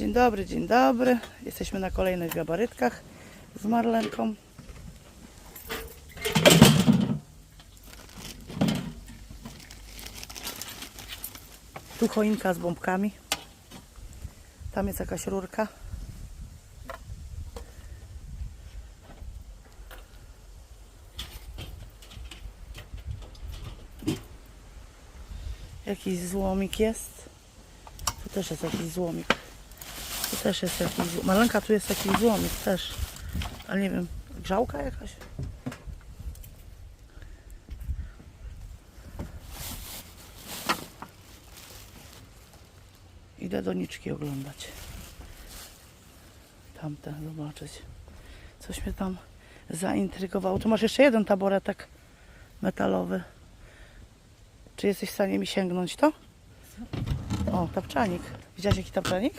Dzień dobry, dzień dobry. Jesteśmy na kolejnych gabarytkach z Marlenką. Tu choinka z bombkami. Tam jest jakaś rurka. Jakiś złomik jest. Tu też jest jakiś złomik. Też jest jakiś. Malenka, tu jest jakiś złomik też. Ale nie wiem, grzałka jakaś? Idę doniczki oglądać. Tamte zobaczyć. Coś mnie tam zaintrygowało. Tu masz jeszcze jeden taboretek metalowy. Czy jesteś w stanie mi sięgnąć to? O, tapczanik. Widziałeś jaki tapczanik?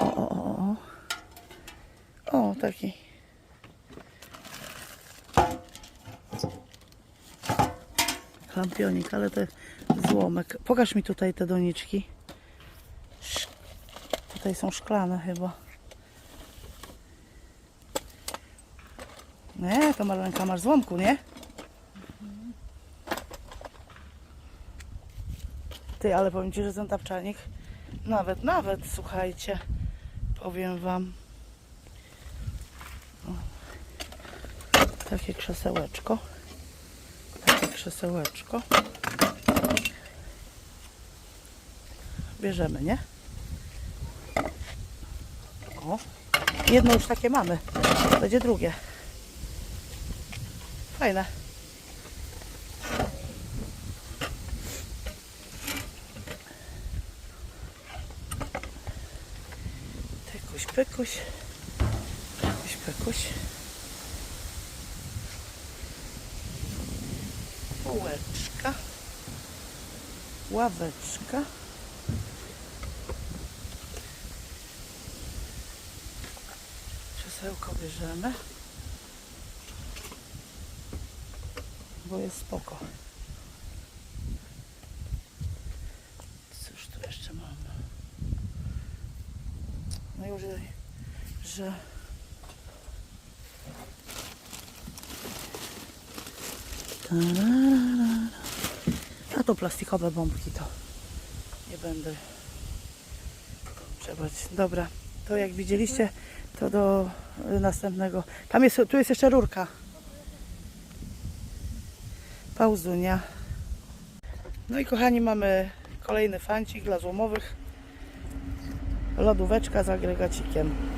O, o, o, o. O, taki. Lampionik, ale to złomek. Pokaż mi tutaj te doniczki. Tutaj są szklane chyba. Nie, to Marlenka masz złomku, nie? Ty, ale powiem Ci, że ten tapczanik nawet, nawet, słuchajcie, powiem Wam. Takie krzesełeczko. Takie krzesełeczko. Bierzemy, nie? O, jedno już takie mamy. Będzie drugie. Fajne. Pykuś, pykuś. Pykuś, pykuś. Ławeczka. Krzesełko bierzemy. Bo jest spoko. Cóż tu jeszcze mam? No już, że Tararara. To plastikowe bombki to nie będę przebać. Dobra, to jak widzieliście, to do y, następnego. Tam jest, tu jest jeszcze rurka. Pauzunia. No i kochani, mamy kolejny fancik dla złomowych. Lodóweczka z agregacikiem.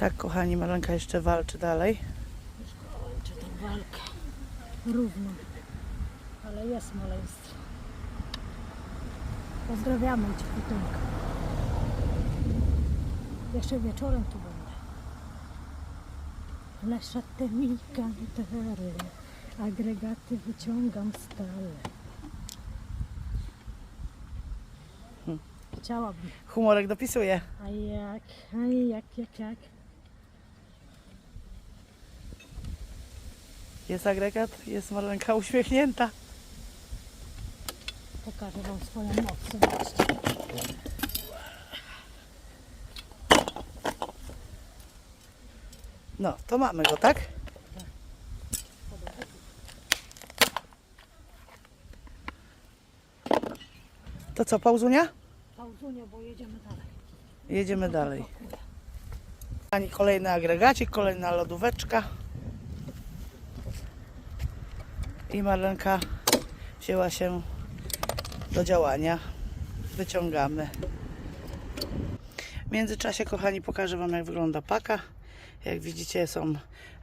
Tak, kochani, Malenka jeszcze walczy dalej. Czy tą walkę równą, ale jest maleństwo. Pozdrawiamy Cię, Kutunka. Jeszcze wieczorem tu będę. Lasciatemi cantare, agregaty wyciągam stale. Chciałabym. Humorek dopisuje. A jak, a jak, jak, jak. Jest agregat, jest Marlenka uśmiechnięta. Pokażę Wam swoją moc. Zobaczcie. No, to mamy go, tak? To co, pauzunia? Pauzunia, bo jedziemy dalej. Jedziemy dalej. Pani kolejny agregacik, kolejna lodóweczka. I Marlenka wzięła się do działania. Wyciągamy. W międzyczasie, kochani, pokażę Wam, jak wygląda paka. Jak widzicie, są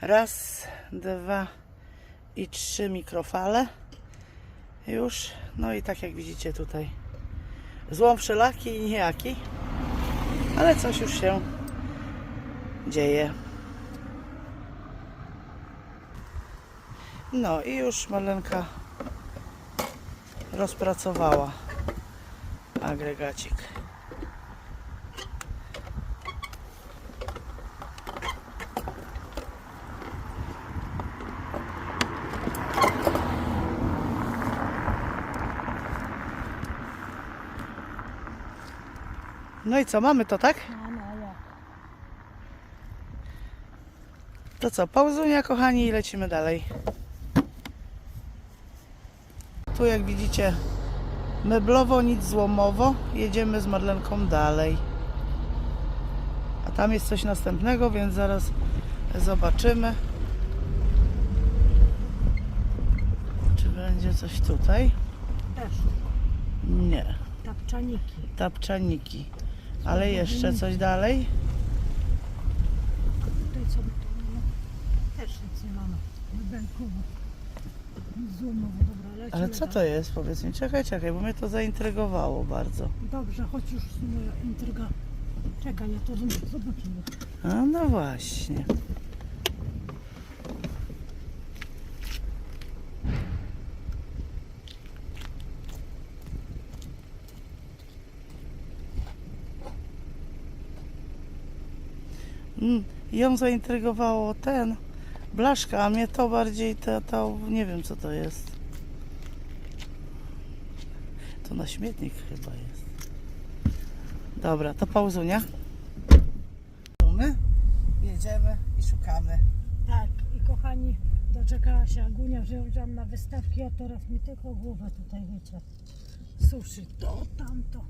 raz, dwa i trzy mikrofale. Już. No i tak jak widzicie tutaj. Złom wszelaki i niejaki. Ale coś już się dzieje. No i już Marlenka rozpracowała agregacik. No i co, mamy to, tak? To co, pauzunia kochani i lecimy dalej. Tu jak widzicie meblowo, nic złomowo. Jedziemy z Marlenką dalej. A tam jest coś następnego, więc zaraz zobaczymy. Czy będzie coś tutaj? Też. Nie. Tapczaniki. Tapczaniki. Ale jeszcze coś dalej? Tutaj co? Też nic nie mamy. Dobra, lecimy Ale co to dalej. jest? Powiedz mi. Czekaj, czekaj, bo mnie to zaintrygowało bardzo. Dobrze, choć już moja intryga. Czekaj, ja to zobaczymy. A no właśnie. Mm, ją zaintrygowało ten blaszka, a mnie to bardziej to, to nie wiem co to jest. To na śmietnik chyba jest. Dobra, to pauzunia. My jedziemy i szukamy. Tak, i kochani, doczekała się Agunia, że ją wziąłam na wystawki, a teraz mi tylko głowę tutaj, wiecie, suszy. To, tamto.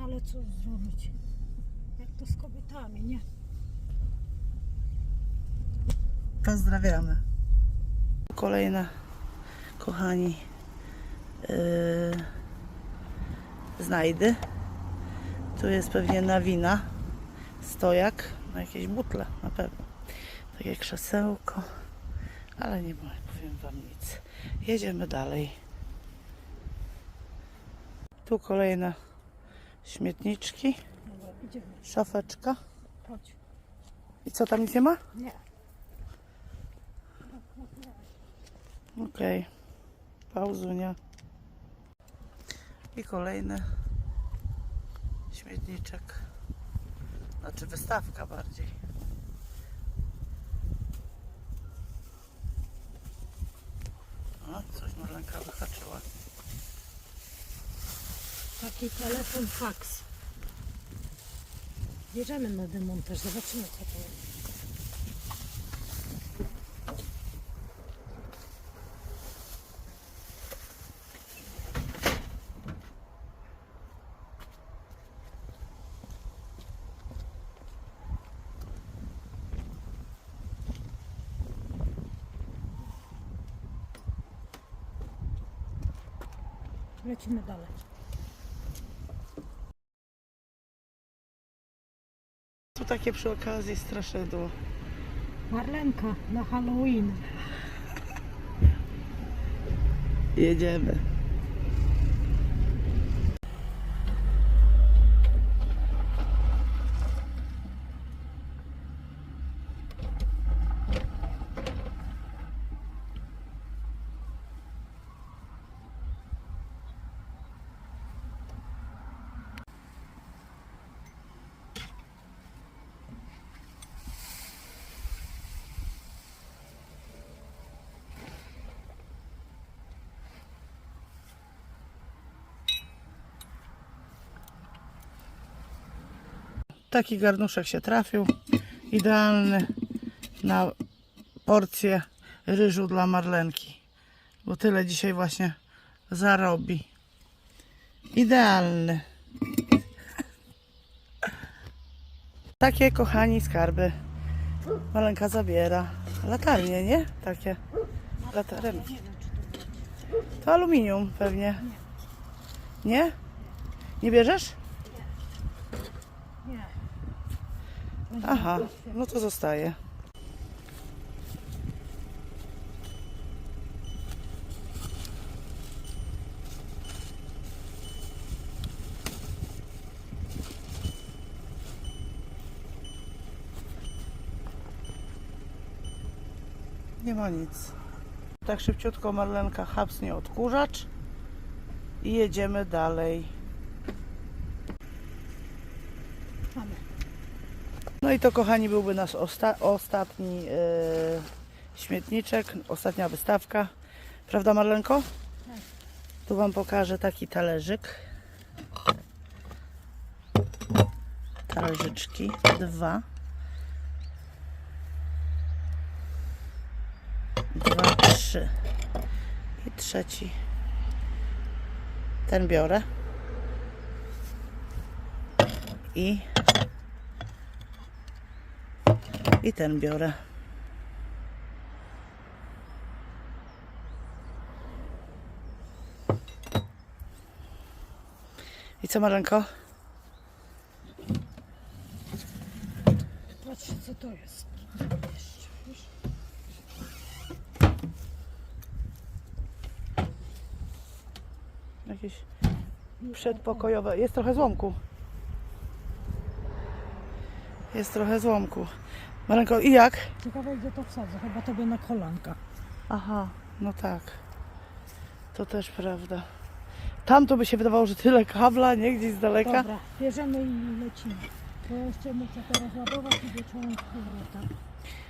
Ale co zrobić? Jak to z kobietami, nie? Pozdrawiamy. Kolejne, kochani, yy, znajdy. Tu jest pewnie nawina, stojak, na jakieś butle na pewno. Takie krzesełko, ale nie powiem Wam nic. Jedziemy dalej. Tu kolejne śmietniczki, Dobra, idziemy. szafeczka. Chodź. I co tam nic nie ma? Nie. Okej. Pauzunia. I kolejny śmietniczek. Znaczy wystawka bardziej. O, coś Marlenka wyhaczyła. Taki telefon fax. Bierzemy na demontaż, zobaczymy co to jest. Lecimy dalej. Tu takie przy okazji straszydło. Marlenka na Halloween. Jedziemy. Taki garnuszek się trafił. Idealny na porcję ryżu dla Marlenki. Bo tyle dzisiaj właśnie zarobi. Idealny. Takie kochani skarby. Marlenka zabiera. Latarnie, nie? Takie. To To aluminium pewnie. Nie? Nie bierzesz? Aha, no to zostaje. Nie ma nic. Tak szybciutko Marlenka hapsnie odkurzacz i jedziemy dalej. Mamy. No i to kochani byłby nasz osta- ostatni e, śmietniczek, ostatnia wystawka. Prawda Marlenko? Tak. Tu Wam pokażę taki talerzyk. Talerzyczki, dwa. Dwa, trzy. I trzeci. Ten biorę. I i ten biorę. I co Marenko? Patrzcie co to jest. Jakieś przedpokojowe. Jest trochę złomku. Jest trochę złomku. Marenko, i jak? Ciekawe gdzie to wsadzę. Chyba tobie na kolanka. Aha, no tak. To też prawda. Tam to by się wydawało, że tyle kabla, nie gdzieś z daleka. Dobra, bierzemy i lecimy. Bo ja jeszcze muszę to rozładować i wieczorem z powrotem.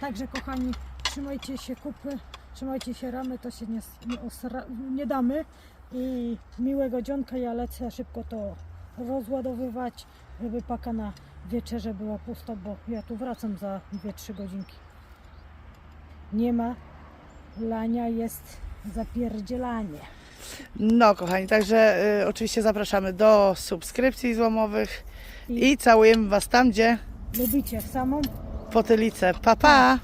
Także kochani, trzymajcie się kupy, trzymajcie się ramy, to się nie, nie, osra, nie damy. I miłego dzionka, ja lecę szybko to rozładowywać, żeby paka na wieczerze była pusta, bo ja tu wracam za 2-3 godzinki. Nie ma lania, jest zapierdzielanie. No kochani, także y, oczywiście zapraszamy do subskrypcji złomowych I- i całujemy Was tam, gdzie Lubicie samą? potylicę. Pa, pa!